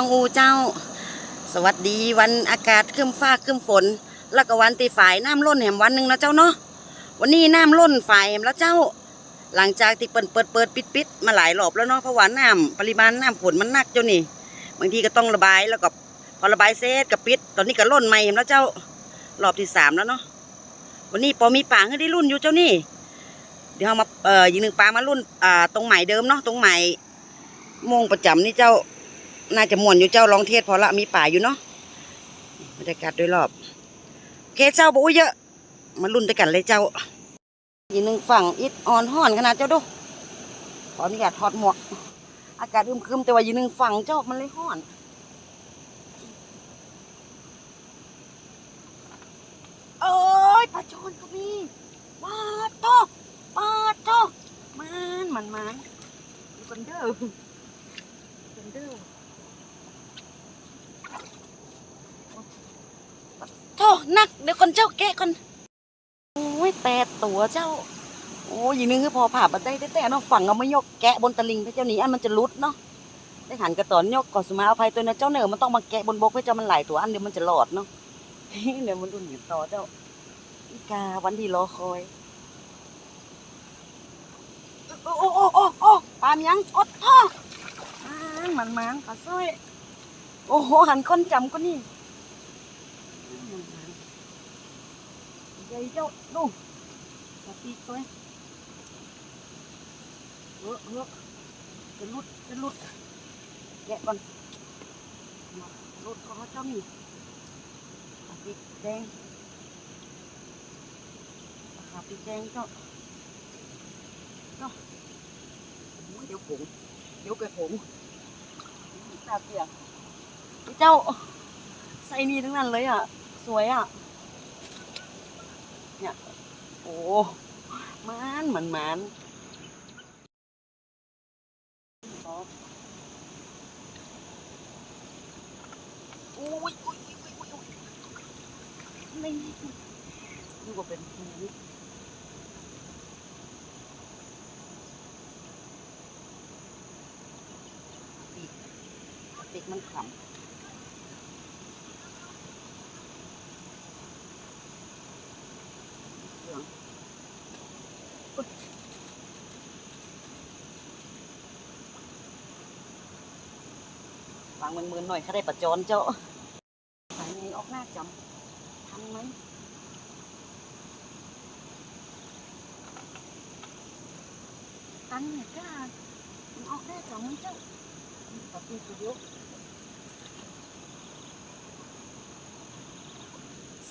องอูเจ้า สวัสดีวันอากาศครึ้มฟ้าครึ้มฝน แล้วก็วันตีฝ่ายน้ำล้นแหมวันหนึ่งแล้วเจ้าเนาะวันนี้น้ำล้นฝ่ายแหมแล้วเจ้า หลังจากที่เปิดเปิดเปิดปิดปิดมาหลายรอบแล้วเนาะเพราะว่าน้ำปริมาณน้ำฝนมันหนักเจ้านี่บางทีก็ต้องระบายแล้วก็พอระบายเสร็จก็ปิด ตอนนี้ก็ล้นใหม่แหมแล้วเจ้ารอบที่สามแล้วเนาะวันนี้ปอมีป่าให้ได้รุ่นอยู่เจ้านี่เดี๋ยวเรามาเอ่ออีกหนึ่งปลามารุ่นอ่าตรงใหม่เดิมเนาะตรงใหม่โมงประจำนี่เจ้า น่าจะม่วนอยู่เจ้าลองเทศพอละมีป่าอยู่เนาะบรรยากาศโดยรอบโอเคเจ้าบุ้ยเยอะมารุ่นด้วยกันเลยเจ้าอีกหนึ่งฝั่งอิดออนห่อนขนาดเจ้าดูขออนุญาตถอดหมวก อากาศอึมครึมแต่ว่าอีกหนึ่งฝั่งเจ้ามันเลยห่อนเอ้ยปลาชอนก็มีปลาโตปลาโตมันมันมันดูกันเด้อดูกันเด้อ โตนักเดี๋ยวก่อนเจ้าแกะก่อนโอ้ยแปดตัวเจ้า โอ้ยอีกหนึงคือพอผ่าบัดได้แต่เนาะฝั่งเอามายกแกะบนตะลิงพระเจ้าหนีอันมันจะรุดเนาะได้หันกระตอนยกก่อนสมาเอาภัยตัวนะเจ้าเหนือมันต้องมาแกะบนบกให้เจ้ามันหลายตัวอันเดี๋ยวมันจะหลอดเนาะเดี๋ยวมันดุนกันต่อเจ้าอีกาวันที่รอคอยโอ้โอ้โอ้โอ้โอ้ปามยังอดท่อมันมันมันปลาสร้อยโอ้โหหันก้นจำก็นี่มัน ใหญ่เจ้าดูปลาปีกตัวเออเออจะลุดจะลุดแกะก่อนลุดของเจ้านี่ปลาปีกแดงขาปีแดงเจ้าเจ้าเดี๋ยวผงเดี๋ยวเกิดผงตาเปียกเจ้าใส่นี่ทั้งนั้นเลยอะ สวยอะ เนี่ย โอ้มันเหมันมันอ๋อโอ้ยโอ้ยโอ้ยโอ้ยโอ้ยนี่ดูว่าเป็นฟูปีกปีกมันขำเหลืองอุ๊ย วางมันมือๆหน่อยเขาได้ประจอนเจ้าสายไงออกหน้าจำทันไหมตันเนี่ยก็มันออกได้สองเจ้าปฏิกิริย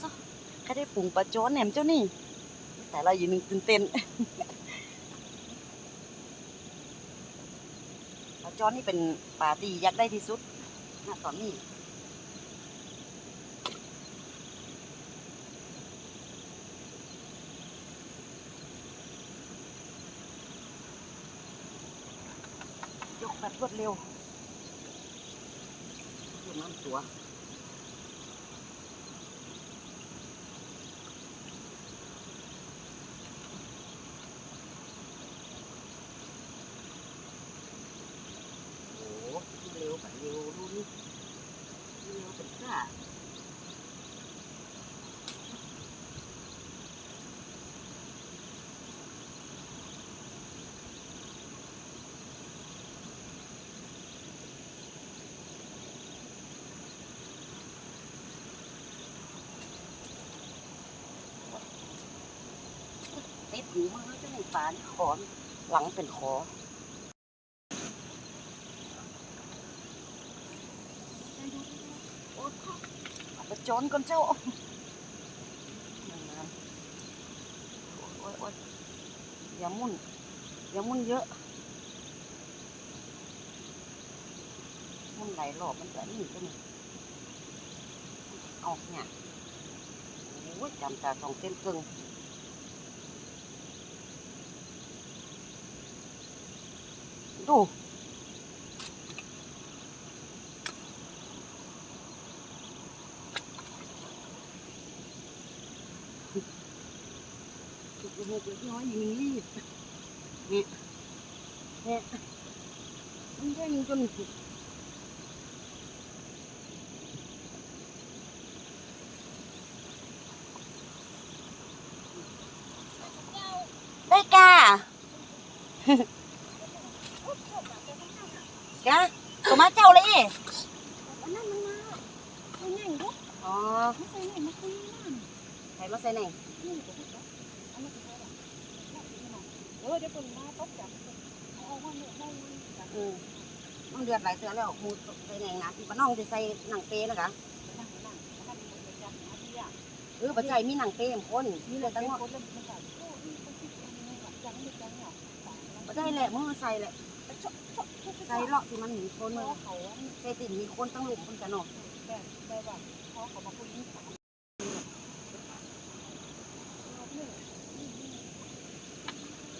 ซะแค่ได้ปรุงปลาจ้อนแหนมเจ้านี่ แต่เราอยู่หนึ่งตื่นเต้นปลาจ้อนนี่เป็นปลาตียักษ์ได้ที่สุด ณตอนนี้ยกแบบรวดเร็วดูน้ำตัวโอ้โหเร็วแบบเร็วดูนี่เร็วเป็นกล้าติด หูมากเลยเจ้าหนูปลานขอนหลังเป็นคอไปจอนก่อนเจ้าอย่ามุ่นอย่ามุ่นเยอะ มุ่นหลายรอบมันจะนี่ก็นี่ออกเนี่ยโอ้ยจำตาสองเส้นกึ่ง ดูจุดเล็กน้อยยิงรีบเนี่ยเนี่ยมันแย่งจน จ้ะ ตัวมาเจ้าเลยอันนั้นมันมาใส่แหน่งลูกอ๋อไม่ใส่แหนมาคุยนั่นใครมาใส่ไหนเดืออะเดี๋ยวคนมาตบจับเอาว่าเนี่ยได้มันอืมมันเดือดหลายเตือแล้วมูใส่ไหนนะปน้องจะใส่หนังเปนะคะนั่งนั่งนั่งมันจับหาที่อะเออปัจจัยมีหนังเปมคนนี่นี่เลยตั้งงว่าว่าคนเล่นมันจับโอ้ยคนที่อันนี้แบบจังไม่จังเนี่ยปัจจัยแหละมือใส่แหละ ใส่เลาะที่มันมีคนเลยใส่ติ่นมีคนตั้งหลุมคนกันเนาะแบบแบบว่าพอเขามาคุยนี่สาม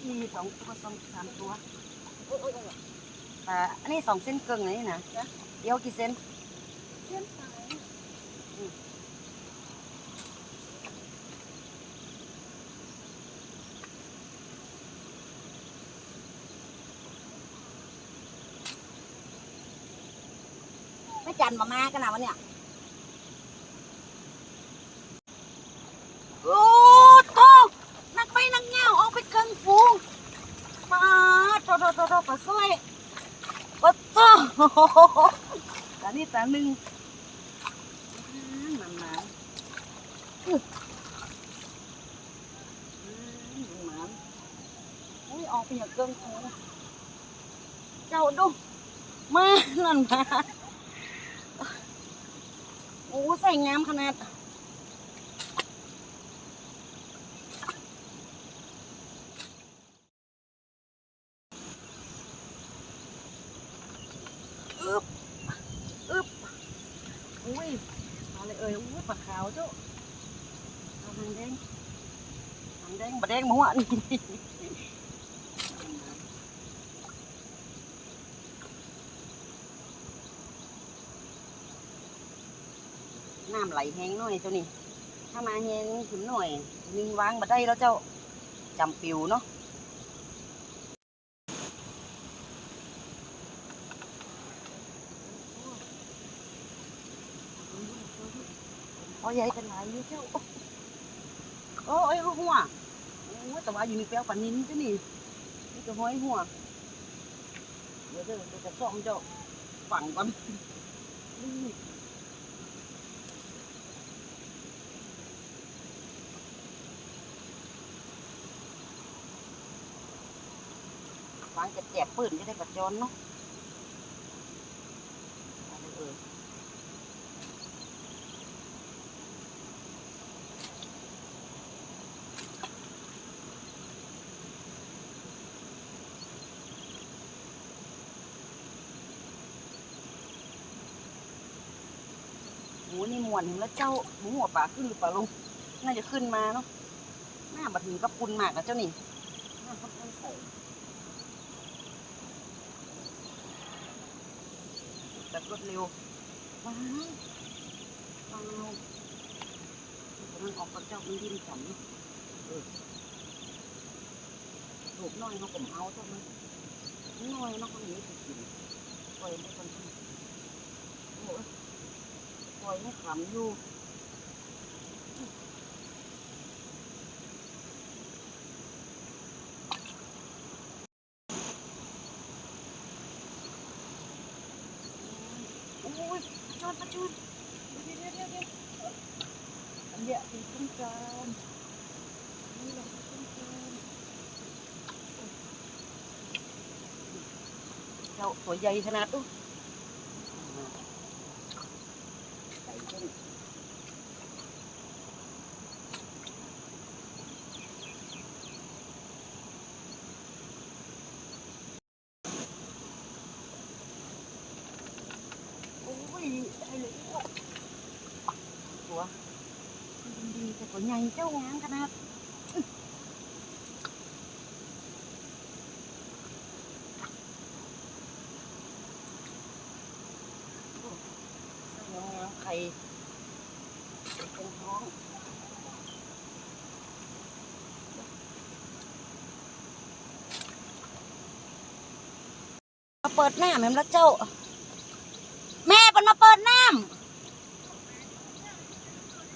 มีสองตัวสองสามตัวอ้ยโอ้ยโอ้ยแต่อันนี้สองเส้นเกิงนี่นะเดี๋ยวกี่เส้นเส้นสามันมามากันนะวันเนี้ยโอ้โตนักไปนักเงาเอาไปเกิงฟูงมาโตโตโตโตปลาสร้อยปลาโตตานี่ตาหนึ่งมันมาอื้อมันมาอุ้ยออกไปอย่างเกิงฟูงเจ้าดูมานั่นมา ใส่งามขนาดอึบอึบอุ้ยอาเลยเอ้ยอุ้ยปลาขาวเจ้าเอาหางแดงหางแดงบะแดงหมัวนี่ ไหลแห้งหน่อยเจ้านี่ถ้ามาแห้งขึ้นหน่อยนิ่งวางมาได้แล้วเจ้าจำปิวเนาะโอ้ยายเป็นไรอยู่เจ้าโอ้ยหัวโอ้ยแต่ว่าอยู่มีแป้วปลานินจ้ะนี่นี่ก็ห้อยหัวเดี๋ยวเดี๋ยวเดี๋ยวจะซ่อมเจ้าฝังก่อน วางจะแจกปืนจะได้ประจนเนาะเอาเลยเออโหนี่มวนเห็นแล้วเจ้าหมูหัวปลาขึ้นหรือเปล่าลุงน่าจะขึ้นมาเนาะหน้าบัดถึงกับปุนมากนะเจ้านี่หน้าคนข้างใส แบบรวดเร็วว้าวว้าวมันออกกับเจ้ามันดิ้นสันเออถูกน้อยเขาผมเอาเจ้ามันน้อยเนาะคนนี้ถูกกินปล่อยไม่คนที่โอ้ยปล่อยไม่ขำอยู่ จอดประจุนเดี๋ยวเดี๋ยวเดี๋ยวเดี๋ยวอันเนี้ยตีต้นจานนี่แหละตีต้นจานเราตัวใหญ่ขนาดตู้ใส่ต้น โอ้ยได้เลยตัว ดีๆแต่ตัวใหญ่เจ้างามขนาดโอ้ใส่งามๆไข่เป็นท้องมาเปิดหน้าแม่แล้วเจ้า แม่เป็นมาเปิดน้ำ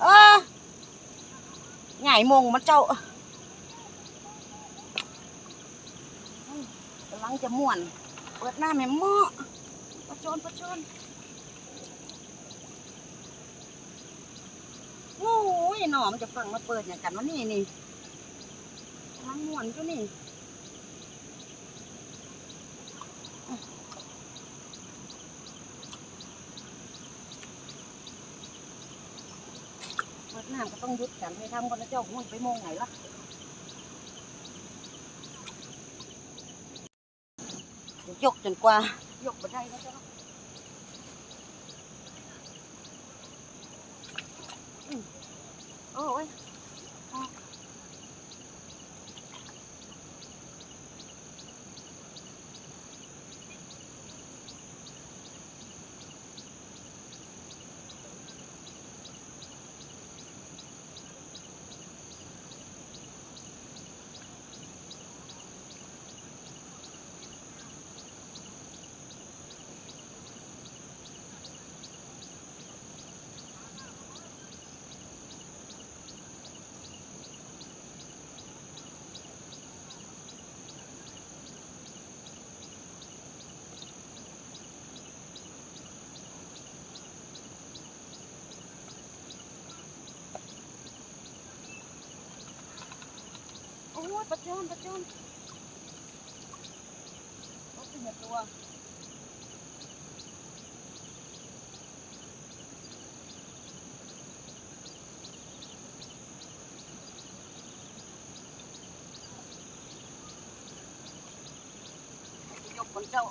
เออ หงายมงมาเจ้ากำลังจะม่วน เปิดหน้าแม่หม้อประชนประชนโอ้ยหนอมจะฟังมาเปิดอย่างกันวะนี่นี่กำลังม่วนก็นี่ เปิดน้ำก็ต้องหยุดกันให้ทำก่อนนะเจ้าหุ่นไปโมงไหนล่ะเดี๋ยวยกจนกว่า ยกไปได้นะเจ้าอืมโอ้ย โอ้ยประจอนประจอนรถเป็นตัว ยกคนเจ้า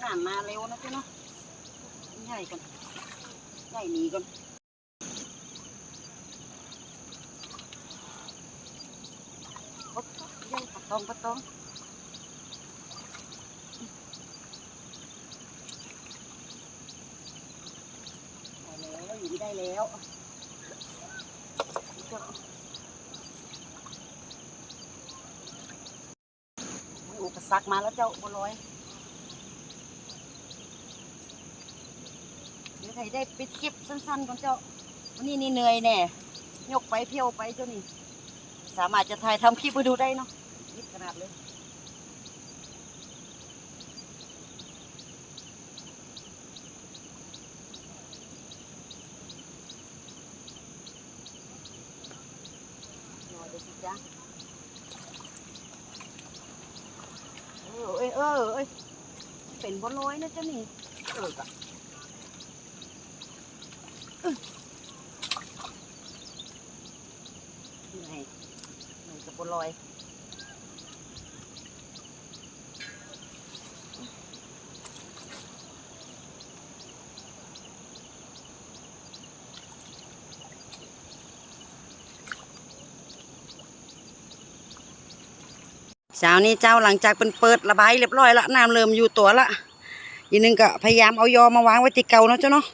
น้ำ มาเร็วนะเจ้าเนาะใหญ่ก่อนใหญ่หนีก่อนโอ๊ะใหญ่ปะตองปะตองได้แล้วอยู่ได้แล้วอุปสรรคมาแล้วเจ้าบัวลอย เดี๋ยวได้ปิดคลิปสั้นๆก่อนเจ้าวันนี้นี่เหนื่อยแน่ยกไปเพียวไปเจ้านี่ สามารถจะถ่ายทำคลิปไปดูได้เนาะนิดขนาดเลยเออเอ้ยเออเป็นบอลลอยนะจ๊ะนี่เออกะอึ๊ะนี่ไงมันกับบอ ลอยเช้านี้เจ้าหลังจากเป็นเปิดระบายเรียบร้อยละน้ำเริ่มอยู่ตัวละอีกนึงก็พยายามเอายอมาวางไว้ที่เก่าเนาะเจ้าเนาะ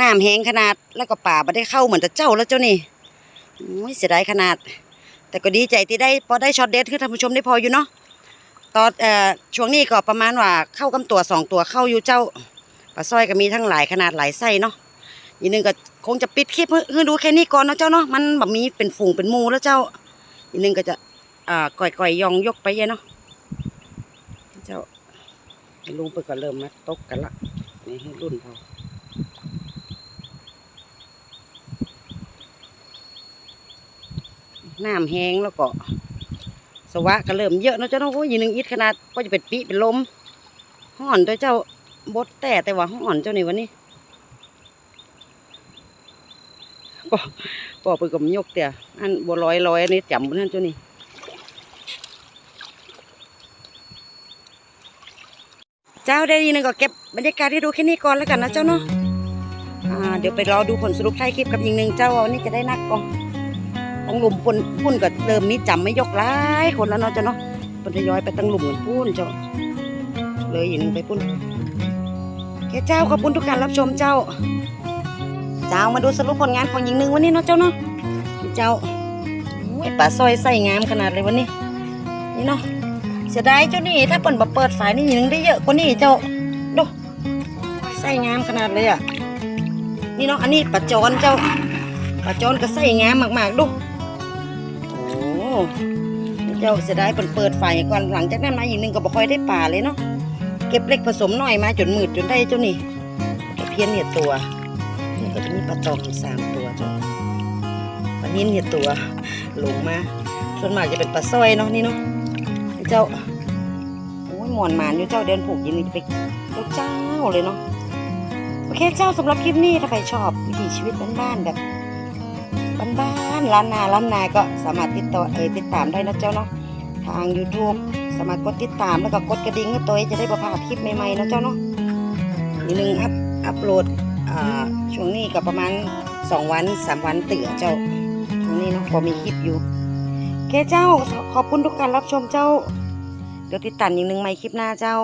น้ำแห้งขนาดแล้วก็ป่าไม่ได้เข้าเหมือนแต่เจ้าแล้วเจ้านี่โอ้ยเสียดายขนาด แต่ก็ดีใจที่ได้พอได้ช็อตเด็ดคือท่านผู้ชมได้พออยู่เนาะตอนเอ่อช่วงนี้ก็ประมาณว่าเข้ากำตัวสองตัวเข้าอยู่เจ้าปลาสร้อยก็มีทั้งหลายขนาดหลายไส้เนาะอีกนึงก็คงจะปิดคลิปให้ดูแค่นี้ก่อนเนาะเจ้าเนาะมันแบบมีเป็นฝูงเป็นมูแล้วเจ้า อีกนึงก็จะอ่าก่อยก่อยๆยองยกไปเยอะเนาะเจ้าลุงไปก็เริ่มมาตกกันละนี่ให้รุ่นพอ น้ำแห้งแล้วก็สวะก็เริ่มเยอะเนาะเจ้าเนาะโอ้ยหนึ่งอิดขนาดก็จะเป็นปีเป็นลมห่อนด้วยเจ้าบดแต่แต่ว่าห่อนเจ้านี่วันนี้ปอปอไปกับยกเตี่ยอันบัวลอยลอยอันนี้จำบนนั้นเจ้านี่เจ้าได้ยินงก็เก็บบรรยากาศให้ดูแค่นี้ก่อนแล้วกันนะเจ้าเนาะเดี๋ยวไปรอดูผลสรุปท้ายคลิปกับยิงหนึ่งเจ้าวันนี้จะได้นักกอง ตั้งหลุมปุ่นพุ่นก็เดิมนี้จำไม่ยกหลายคนแล้วเนาะเจ้าเนาะปุ่นทยอยไปตั้งหลุมเหมือนพุ่นเจ้าเลยอีกหนึ่งไปพุ่นแค่เจ้าขอบคุณทุกการรับชมเจ้า เจ้ามาดูสรุปผลงานของยิงหนึ่งวันนี้เนาะเจ้าเนาะเจ้าโอ้ยปลาซอยใส่งามขนาดเลยวันนี้ นี่เนาะเสียดายเจ้านี่ถ้าเปิดแบบเปิดสายนี่ยังได้เยอะกว่านี้เจ้าดูใส่งามขนาดเลยอะนี่เนาะอันนี้ปลาจอนเจ้าปลาจอนก็ใส่งามมากๆดู เจ้าเสียดายเปิดเปิดไฟก่อนหลังจากนั้นมาอีกหนึงก็บ่ค่อยได้ปลาเลยเนาะเก็บเล็กผสมหน่อยมาจนมืดจนได้เจ้านี่เพี้ยนเนี่ยตัวนี่ก็จะมีปลาตองสามตัวเจ้าปลานิ่นเนี่ยตัวลงมาส่วนมากจะเป็นปลาสร้อยเนาะนี่เนาะเจ้าโอ้ยหมอนหมานอยู่เจ้าเดินผูกยินนี่ไปเจ้าเจ้าเลยเนาะโอเคเจ้าสำหรับคลิปนี้ถ้าใครชอบวิถีชีวิตบ้านๆแบบ บ้านๆล้านนาล้านนาก็สามารถติดต่อเออติดตามได้นะเจ้าเนาะทาง YouTube สามารถกดติดตามแล้วก็กดกระดิ่งให้ตัวจะได้ประพาคลิปใหม่ๆนะเจ้าเนาะอีกหนึ่งอัพอัพโหลดอ่าช่วงนี้ก็ประมาณ 2 วัน 3 วันเตื่อเจ้าช่วงนี้เนาะพอมีคลิปอยู่เคเจ้าขอบคุณทุกการรับชมเจ้า เดี๋ยวติดตามอีกหนึ่งใหม่คลิปหน้าเจ้า